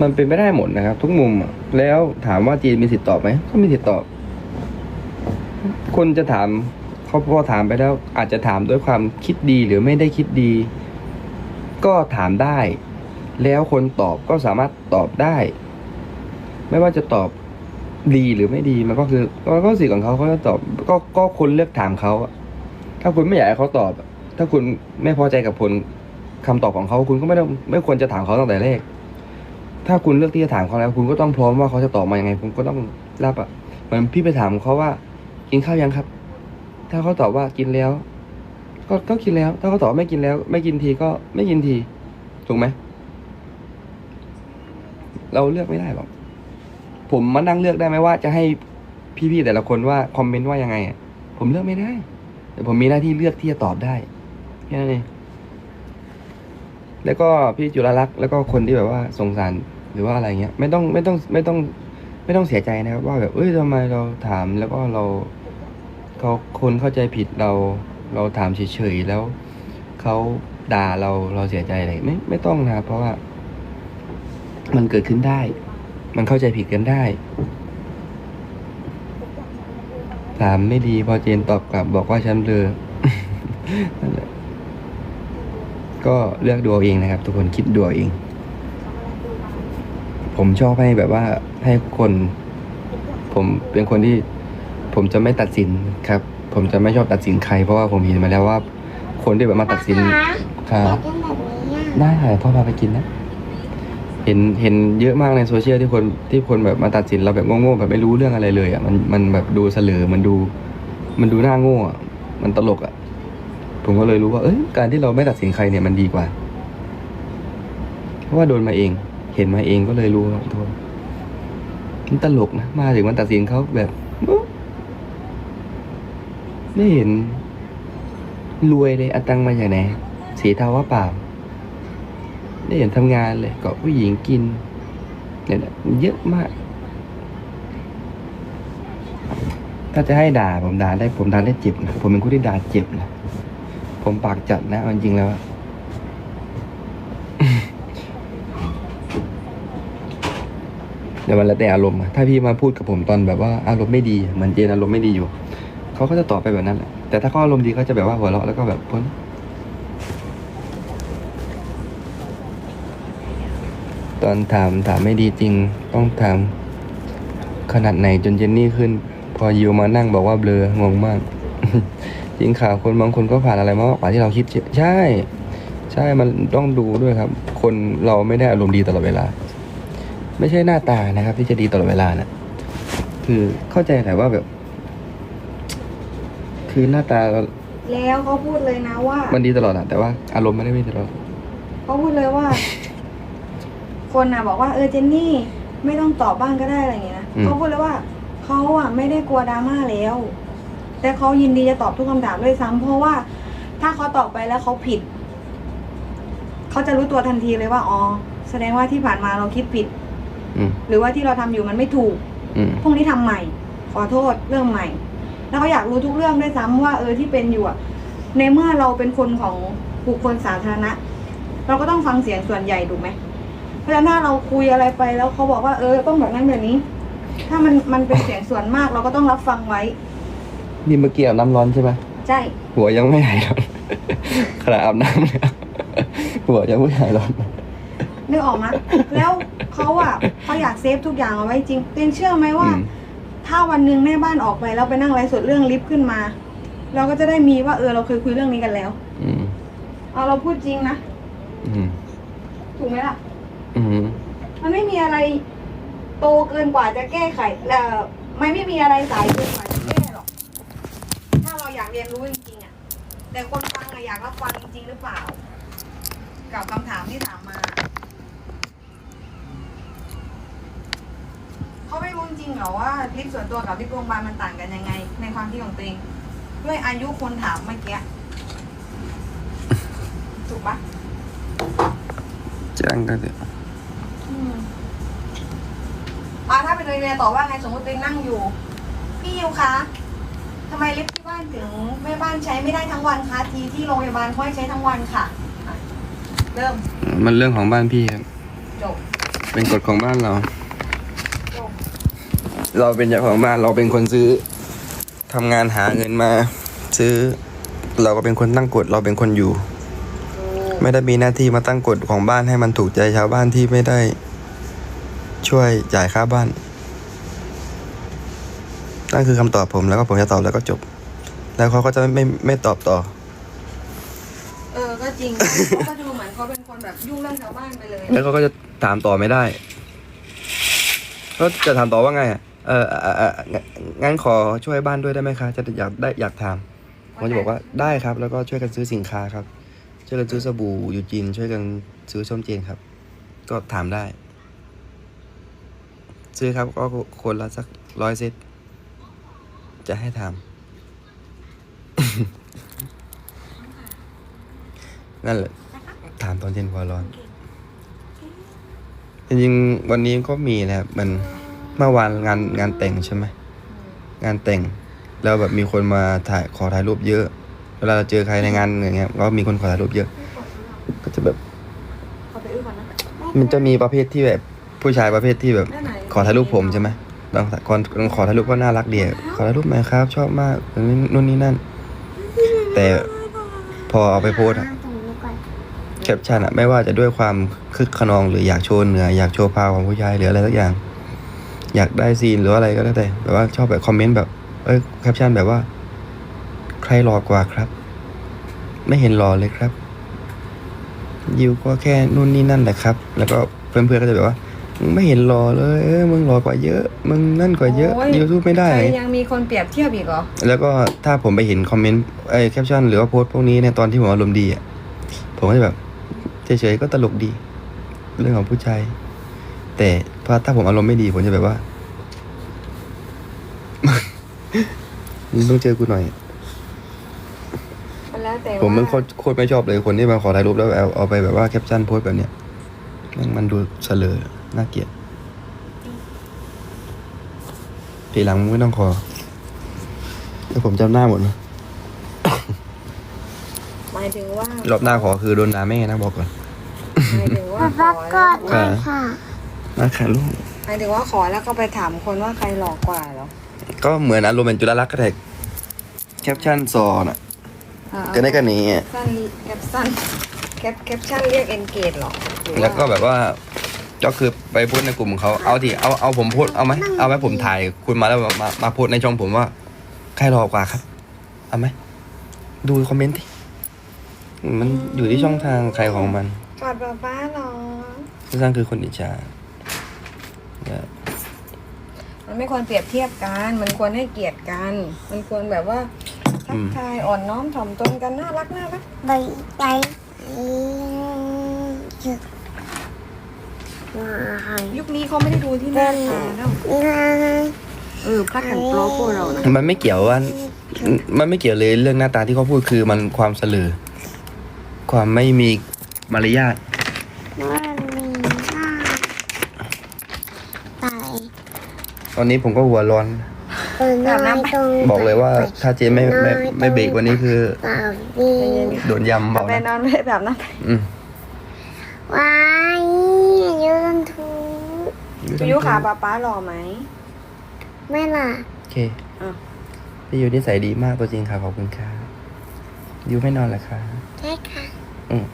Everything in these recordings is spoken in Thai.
มันเป็นไม่ได้หมดนะครับ ทุกมุมแล้วถามว่าจีนมีสิทธิ์ตอบไหมก็มีสิทธิ์ตอบ คนจะถามเขาพอถามไปแล้ว อาจจะถามด้วยความคิดดีหรือไม่ได้คิดดี ก็ถามได้ แล้วคนตอบก็สามารถตอบได้ ไม่ว่าจะตอบดีหรือไม่ดีมันก็คือมันก็สิทธิ์ของเขาเขาจะตอบ ก็ก็คนเลือกถามเขาถ้าคุณไม่อยากให้เขาตอบ ถ้าคุณไม่พอใจกับผลคำตอบของเขาคุณก็ไม่ต้องไม่ควรจะถามเขาตั้งแต่แรก ถ้าคุณเลือกที่จะถามเขาแล้ว คุณก็ต้องพร้อมว่าเขาจะตอบมายังไง คุณก็ต้องรับอะเหมือนพี่ไปถามเขาว่า กินข้าวยังครับ ถ้าเขาตอบว่ากินแล้ว ก็ก็กินแล้ว ถ้าเขาตอบไม่กินแล้ว ไม่กินทีก็ไม่กินที ถูกไหมเราเลือกไม่ได้หรอกผมมานั่งเลือกได้ไหมว่าจะให้พี่ๆแต่ละคนว่าคอมเมนต์ว่ายังไงอะผมเลือกไม่ได้ แต่ผมมีหน้าที่เลือกที่จะตอบได้แค่นั้นเองแล้วก็พี่จุลลักษ์แล้วก็คนที่แบบว่าสงสาร หรือว่าอะไรเงี้ยไม่ต้องไม่ต้องไม่ต้องไม่ต้องเสียใจนะครับ ว่าแบบเอ้ยทำไมเราถามแล้วก็เราเขาคนเข้าใจผิดเรา เราถามเฉยๆแล้วเขาด่าเราเราเสียใจอะไรไม่ไม่ต้องนะครับ เพราะว่า มันเกิดขึ้นได้ มันเข้าใจผิดกันได้ถามไม่ดีพอเจนตอบกลับบอกว่าฉันเบลอนั่นแหละก็เลือกดูเอาเองนะครับ ทุกคนคิดดูเอาเอง ผมชอบให้แบบว่าให้คน ผมเป็นคนที่ ผมจะไม่ตัดสินครับ ผมจะไม่ชอบตัดสินใคร เพราะว่าผมเห็นมาแล้วว่า คนที่แบบมาตัดสินพ่อครัคะบอยากกินแบบนี้อะได้ค่ะพ่อพาไปกินนะ เห็นเห็นเยอะมากในโซเชียลที่คนที่คนแบบมาตัดสินเราแบบโง่ๆแบบไม่รู้เรื่องอะไรเลยอะมันมันแบบดูเสลอมันดู มันดูหน้าโง่อะมันตลกอะผมก็เลยรู้ว่า เอ้ยการที่เราไม่ตัดสินใครเนี่ยมันดีกว่า เพราะว่าโดนมาเอง เห็นมาเองก็เลยรู้ครับทุกคนมันตลกนะมาถึงมันตัดสินเขาแบบไม่เห็น รวยเลยเอาตังมาจากไหนสีเทาว่าเปล่าได้เห็นทำงานเลยเกาะผู้หญิงกินเนี่ยเยอะมาก ถ้าจะให้ด่าผมด่าได้ผมด่าได้เจ็บนะผมเป็นคนที่ด่าเจ็บนะผมปากจัดนะจริงๆแล้วอะ เดี๋ยวมันแล้วแต่อารมณ์อะถ้าพี่มาพูดกับผมตอนแบบว่าอารมณ์ไม่ดีเหมือนเจนอารมณ์ไม่ดีอยู่เขาก็จะตอบไปแบบนั้นแหละแต่ถ้าเขาอารมณ์ดีเขาจะแบบว่าหัวเราะแล้วก็แบบพ้นตอนถามถามไม่ดีจริง ต้องถามขนาดไหนจนเจนนี่ขึ้น พอยิวมานั่งบอกว่าเบลองงมาก จริงข่าวคนบางคนก็ผ่านอะไรมากกว่าที่เราคิดใช่ ใช่มันต้องดูด้วยครับ คนเราไม่ได้อารมณ์ดีตลอดเวลา ไม่ใช่หน้าตานะครับ ที่จะดีตลอดเวลานะคือเข้าใจแหละว่าแบบ คือหน้าตาเราแล้วเขาพูดเลยนะว่ามันดีตลอดอะแต่ว่าอารมณ์ไม่ได้ไม่ดีตลอดเขาพูดเลยว่า คนน่ะบอกว่าเออเจนนี่ ไม่ต้องตอบบ้างก็ได้อะไรอย่างเงี้ยนะอืมเขาพูดเลยว่าเขาอะไม่ได้กลัวดราม่าแล้ว แต่เขายินดีจะตอบทุกคำถามด้วยซ้ำเพราะว่าถ้าเขาตอบไปแล้วเขาผิด เขาจะรู้ตัวทันทีเลยว่าอ๋อแสดงว่าที่ผ่านมาเราคิดผิดอืม หรือว่าที่เราทำอยู่มันไม่ถูกอืมพรุ่งนี้ทำใหม่ ขอโทษเรื่องใหม่ แล้วเขาอยากรู้ทุกเรื่องด้วยซ้ำว่าเออที่เป็นอยู่อะในเมื่อเราเป็นคนของบุคคลสาธารณะ เราก็ต้องฟังเสียงส่วนใหญ่ถูกไหมเพราะฉะนั้นถ้าเราคุยอะไรไปแล้วเขาบอกว่าเออต้องแบบนั้นแบบนี้ ถ้ามันมันเป็นเสียงส่วนมากเราก็ต้องรับฟังไว้นี่เมื่อกี้อาบน้ำร้อนใช่ไหมใช่หัวยังไม่หายร้อนขณะอาบน้ำเนี่ยหัวยังไม่หายร้อนนึกออกนะแล้ว เขาอะเขาอยากเซฟทุกอย่างเอาไว้จริงเตียงเชื่อไหมว่า อืม ถ้าวันหนึ่งแม่บ้านออกไปแล้วไปนั่งไลฟ์สดเรื่องลิฟต์ขึ้นมา เราก็จะได้มีว่าเออเราเคยคุยเรื่องนี้กันแล้วอืมเอาเราพูดจริงนะอืมถูกไหมล่ะ อืมมันไม่มีอะไรโตเกินกว่าจะแก้ไขเอ่อมันไม่มีอะไรสายเกินกว่าจะแก้หรอก ถ้าเราอยากเรียนรู้จริงๆอะ แต่คนฟังอะอยากรับฟังจริงๆหรือเปล่า กับคำถามที่ถามมา เขาไม่รู้จริงๆเหรอว่าลิฟต์ส่วนตัวกับลิฟต์โรงพยาบาลมันต่างกันยังไง ในความคิดของตัวเองด้วยอายุคนถามเมื่อกี้ถูกปะจ้างกันเถอะอืมอ่าถ้าเป็นตัวเองตอบว่าไงสมมติตัวเองนั่งอยู่ พี่ยิวคะทำไมลิฟต์ที่บ้านถึงแม่บ้านใช้ไม่ได้ทั้งวันคะทีที่โรงพยาบาลเขาให้ใช้ทั้งวันค่ะอะเริ่มมันเรื่องของบ้านพี่ครับ จบ เป็นกฎของบ้านเรา เราเป็นเจ้าของบ้านเราเป็นคนซื้อทำงานหาเงินมา ซื้อ เราก็เป็นคนตั้งกฎเราเป็นคนอยู่ ไม่ได้มีหน้าที่มาตั้งกฎของบ้านให้มันถูกใจชาวบ้านที่ไม่ได้ ช่วยจ่ายค่าบ้านนั่นคือคำตอบผมแล้วก็ผมจะตอบแล้วก็จบ แล้วเขาก็จะไม่ไม่ไม่ตอบต่อ เออก็จริงเขาก็ดูเหมือนเขาเป็นคนแบบยุ่งเรื่องชาวบ้านไปเลย แล้วเขาก็จะถามต่อไม่ได้ ก็จะถามต่อว่าไงอะ เออเอ่อเอ่องั้นงั้นขอช่วยบ้านด้วยได้ไหมคะ จะอยากได้อยากถามผมจะบอกว่าได้ครับ แล้วก็ช่วยกันซื้อสินค้าครับ ช่วยกันซื้อสบู่ยูจิน ช่วยกันซื้อส้มเจนครับ ก็ถามได้ ซื้อครับก็คนละสักร้อยเซตจะให้ถามนั่นแหละ ถามตอนเย็นพอร้อน จริงๆวันนี้ก็มีนะครับมัน เมื่อวานงานงานแต่งใช่ไหมงานแต่งแล้วแบบมีคนมาถ่ายขอถ่ายรูปเยอะ เวลาเราเจอใครในงานอย่างเงี้ยก็มีคนขอถ่ายรูปเยอะ ก็จะแบบเขาไปอื้อก่อนนะมันจะมีประเภทที่แบบผู้ชายประเภทที่แบบได้ไหนขอถ่ายรูปผมใช่ไหมลองก่อนขอถ่ายรูปก็น่ารักดีอะขอถ่ายรูปไหมครับ ชอบมากนู่นนี่นั่น แต่พอเอาไปโพสต์อะตรงนี้ก่อนแคปชั่นอะไม่ว่าจะด้วยความคึกขนองหรืออยากโชว์เหนืออยากโชว์พาวของผู้ชายหรืออะไรสักอย่าง อยากได้ซีนหรืออะไรก็แล้วแต่ แบบว่าชอบแบบคอมเมนต์แบบ เอ้ยแคปชั่นแบบว่า ใครหล่อกว่าครับ ไม่เห็นหล่อเลยครับ ยิวก็แค่นู่นนี่นั่นแหละครับ แล้วก็เพื่อนๆก็จะแบบว่ามึงไม่เห็นหล่อเลยเออมึงหล่อกว่าเยอะ มึงนั่นกว่าเยอะยิวสู้ไม่ได้ใครยังมีคนเปรียบเทียบอีกเหรอ แล้วก็ถ้าผมไปเห็นคอมเมนต์ไอ้แคปชั่นหรือว่าโพสต์พวกนี้ในตอนที่ผมอารมณ์ดีอะผมก็จะแบบเฉยๆก็ตลกดี เรื่องของผู้ชาย แต่พอถ้าผมอารมณ์ไม่ดีผมจะแบบว่า มึงต้องเจอกูหน่อย มันแล้วแต่ผมมันโคว่าตรโคตรไม่ชอบเลยคนที่มาขอถ่ายรูปแล้วเอาเอาไปแบบว่าแคปชั่นโพสต์แบบเนี้ยแม่งมันดูเสลอน่าเกลียดทีหลังมึงไม่ต้องขอแต่ผมจำหน้าหมดนะหมายถึงว่ารอบหน้าขอคือโดนด่าแม่นะบอกก่อน หมายถึงว่าป๊าขป๊าอกแล้วอดหน่อยค่ะ มาค่ะลูกหมายถึงว่าขอแล้วก็ไปถามคนว่าใครหลอกกว่าเหรอก็เหมือนอารมณ์เป็นจุลลักษณ์ก็แท็กแคปชั่นซอน่ะอ่าก็ได้กันนี้อะสั้นแคปสั้นแคปแคปชั่นเรียกเอนเกจหรอหรือว่าแล้วก็แบบว่า ก็คือไปพูดในกลุ่มของเขาเอาที่เอาเอาผมพูดเอาไหมเอาไหมผมถ่ายคุณมาแล้วมามามาพูดในช่องผมว่า ใครรอกว่าครับเอาไหมดูคอมเมนต์ที่มันอยู่ที่ช่องทางใครของมันกอดป้าป้าเหรอซึ่งสร้างคือคนอิจฉาเนี่ยมันไม่ควรเปรียบเทียบกัน มันควรให้เกียรติกัน มันควรแบบว่าทักทายอ่อนน้อมถ่อมตนกันน่ารักน่ารักไปไปจุดมายุคนี้เขาไม่ได้ดูที่หน้าตาแล้วเออพลักกันโปรโปรเรานะมันไม่เกี่ยวว่า มันไม่เกี่ยวเลยเรื่องหน้าตาที่เขาพูดคือมันความเสลือความไม่มีมารยาท ว่ามีหน้าไป ตอนนี้ผมก็หัวร้อนตรงน้อยตรงบอกเลยว่าถ้าเจไม่ไม่ไม่เบรกวันนี้คือเปล่าดีโดนยำบอกไปนะนอนไปแบบนั้นอืมว้ายยืนทูพี่ยุขาป้าป้าหล่อไหม ไม่ล่ะโอเคอะ พี่ยูนิสัยดีมากตัวจริงค่ะขอบคุณค่ะยูไม่นอนเหรอคะ ใช่ค่ะอืม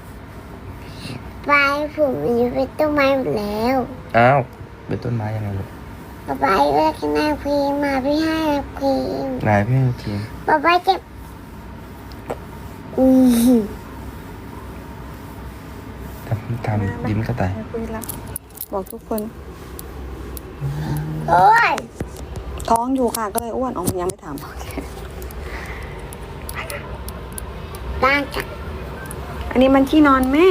ไปผมอยู่เป็นต้นไม้หมดแล้ว อ้าวเป็นต้นไม้ยังไงลูก ป๊าป๊าเลือกนายควีนมาพี่ให้นายควีนนายพี่ทีมป๊าป๊าเจ็บอืมทำทำยิ้มกระต่ายไม่คุยละบอกทุกคนโอ้ยท้องอยู่ค่ะก็เลยอ้วนอ๋อยังไม่ถามโอเคตาจักอันนี้มันที่นอนแม่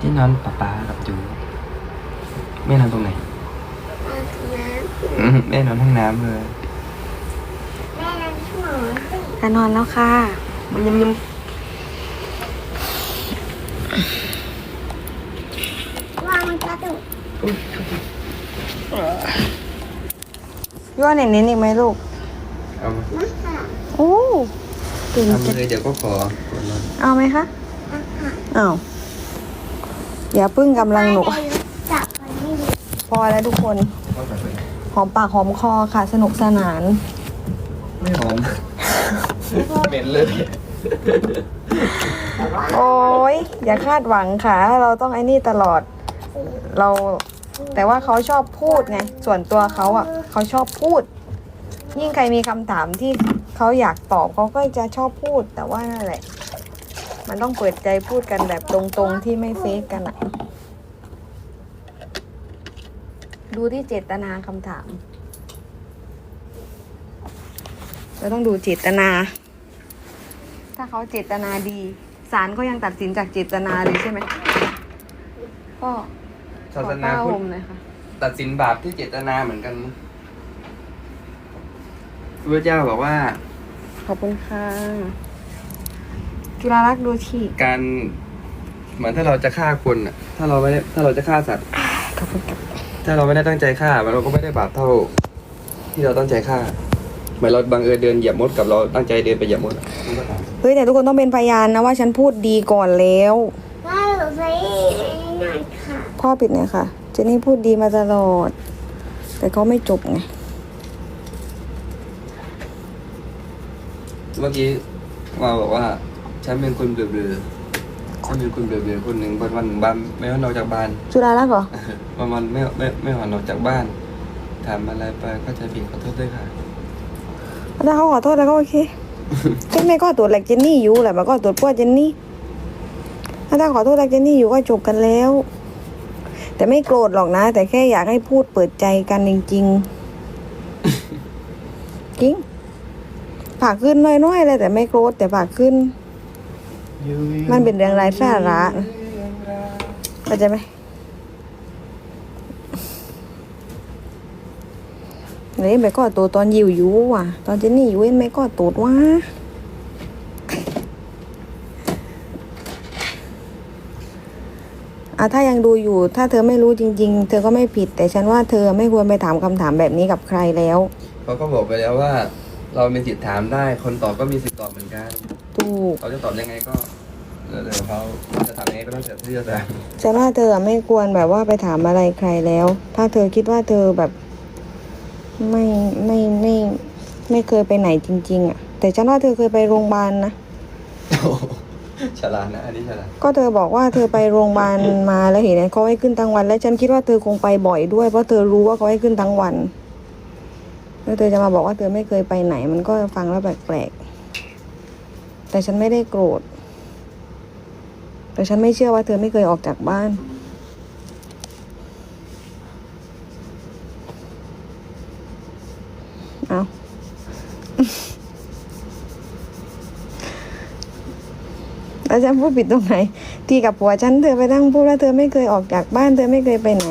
ที่นอนป๊าป๊ากับจูแม่นอนตรงไหน ตาคือน้อืมแม่นอนห้องน้ำเลยำแม่นั่งที่หมอนสิจะนอนแล้วค่ะมันยิ้มยิ้มวางมันกระตุกยั่วเน้นๆอีกไหมลูกเอามานะค่ะโอ้เก่งทำจังเลยเดี๋ยวก็ขอกดนอนเอาไหมคะนะค่ะอ้าวอย่าพึ่งกำลังหนูไปจับมันพอแล้วทุกคน หอมปากหอมคอค่ะ สนุกสนาน ไม่หอม เหม็นเลย โอ้ยอย่าคาดหวังค่ะ เราต้องไอ้นี่ตลอด เราแต่ว่าเขาชอบพูดไง ส่วนตัวเขาอะเขาชอบพูด ยิ่งใครมีคำถามที่เขาอยากตอบเขาก็จะชอบพูดแต่ว่านั่นแหละ มันต้องเปิดใจพูดกันแบบตรงๆที่ไม่เฟกกันอะ ดูที่เจตนาคำถาม เราต้องดูเจตนา ถ้าเขาเจตนาดีศาลก็ยังตัดสินจากเจตนาเลยใช่ไหมก็ขศาอสนาป้าพุโอทธมเลยค่ะ ตัดสินบาปที่เจตนาเหมือนกันพระเจ้าบอกว่า ขอบคุณค่ะจุฬาลักษณ์ดูที่การเหมือนถ้าเราจะฆ่าคนอะถ้าเราไม่ได้ถ้าเราจะฆ่าสัตว์ ขอบคุณครับ ถ้าเราไม่ได้ตั้งใจฆ่ามันเราก็ไม่ได้บาปเท่า ที่เราตั้งใจฆ่าเหมือนเราบังเอิญเดินเหยียบมดกับเราตั้งใจเดินไปเหยียบมดอะมันก็ต่างเฮ้ยแต่ทุกคนต้องเป็นพยานนะว่าฉันพูดดีก่อนแล้ว ว่าหนูไปไหนค่ะพ่อปิดเนี่ยค่ะเจนนี่พูดดีมาตลอด แต่เขาไม่จบไงเมื่อกี้มาบอกว่า ฉันเป็นคนเบื่อ ๆฉันเป็นคนเบื่อๆคนหนึ่งวันวันๆบ้านไม่วันออกจากบ้านจุฬาลักษณ์เหรอวันวันๆไม่ไม่ไม่หันออกจากบ้าน ถามอะไรไปก็จะผิดขอโทษด้วยค่ะถ้าเขาขอโทษแล้วก็โอเคเจนไม่ก็ตรวจแหลกเจนนี่อยู่แหละมันก็ตรวจพวกเจนนี่ถ้าถ้าขอโทษแหลกเจนนี่อยู่ก็จบกันแล้ว แต่ไม่โกรธหรอกนะ แต่แค่อยากให้พูดเปิดใจกันจริงๆจริงฝากขึ้นน้อยๆเลยแต่ไม่โกรธแต่ฝากขึ้น มันเป็นเรื่องไร้สาระเข้าใจไหมเฮ้ยไปก็ตัวตอนยิวอยู่ว่ะ ตอนเจนนี่อยู่เว้นไม่ก็ตูดว่าอะถ้ายังดูอยู่ ถ้าเธอไม่รู้จริง ๆ เธอก็ไม่ผิด แต่ฉันว่าเธอไม่ควรไปถามคำถามแบบนี้กับใครแล้ว เขาก็บอกไปแล้วว่า เรามีสิทธิ์ถามได้ คนตอบก็มีสิทธิ์ตอบเหมือนกัน ถูกเขาจะตอบยังไงก็แล้วแต่เขาจะถามยังไงก็ต้องเสียที่จะถามฉันว่าเธอไม่ควรแบบว่าไปถามอะไรใครแล้ว ถ้าเธอคิดว่าเธอแบบไม่ไม่ไม่ไม่เคยไปไหนจริง ๆอะแต่ฉันว่าเธอเคยไปโรงพยาบาลนะฉลาดนะอันนี้ฉลาดก็เธอบอกว่าเธอไปโรงพยาบาลมาแล้วเห็นเขาให้ขึ้นทั้งวัน และฉันคิดว่าเธอคงไปบ่อยด้วยเพราะเธอรู้ว่าเขาให้ขึ้นทั้งวันแล้วเธอจะมาบอกว่าเธอไม่เคยไปไหน มันก็ฟังแล้วแปลกๆ แต่ฉันไม่ได้โกรธ แต่ฉันไม่เชื่อว่าเธอไม่เคยออกจากบ้านเอาแล้วฉันพูดผิดตรงไหน ที่กับผัวฉันเธอไปนั่งพูดว่าเธอไม่เคยออกจากบ้าน เธอไม่เคยไปไหน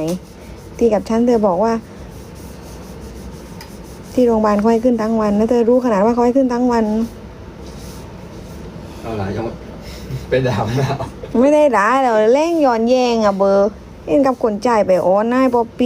ที่กับฉันเธอบอกว่า ที่โรงพยาบาลเขาให้ขึ้นทั้งวัน แล้วเธอรู้ขนาดว่าเขาให้ขึ้นทั้งวัน เอาหลายยังเป็นดาวแล้วไม่ได้ด่าเราเล่งย้อนแยงอะเบอร์เล่นกับคนใจายไปโอนนายป๊อปปี้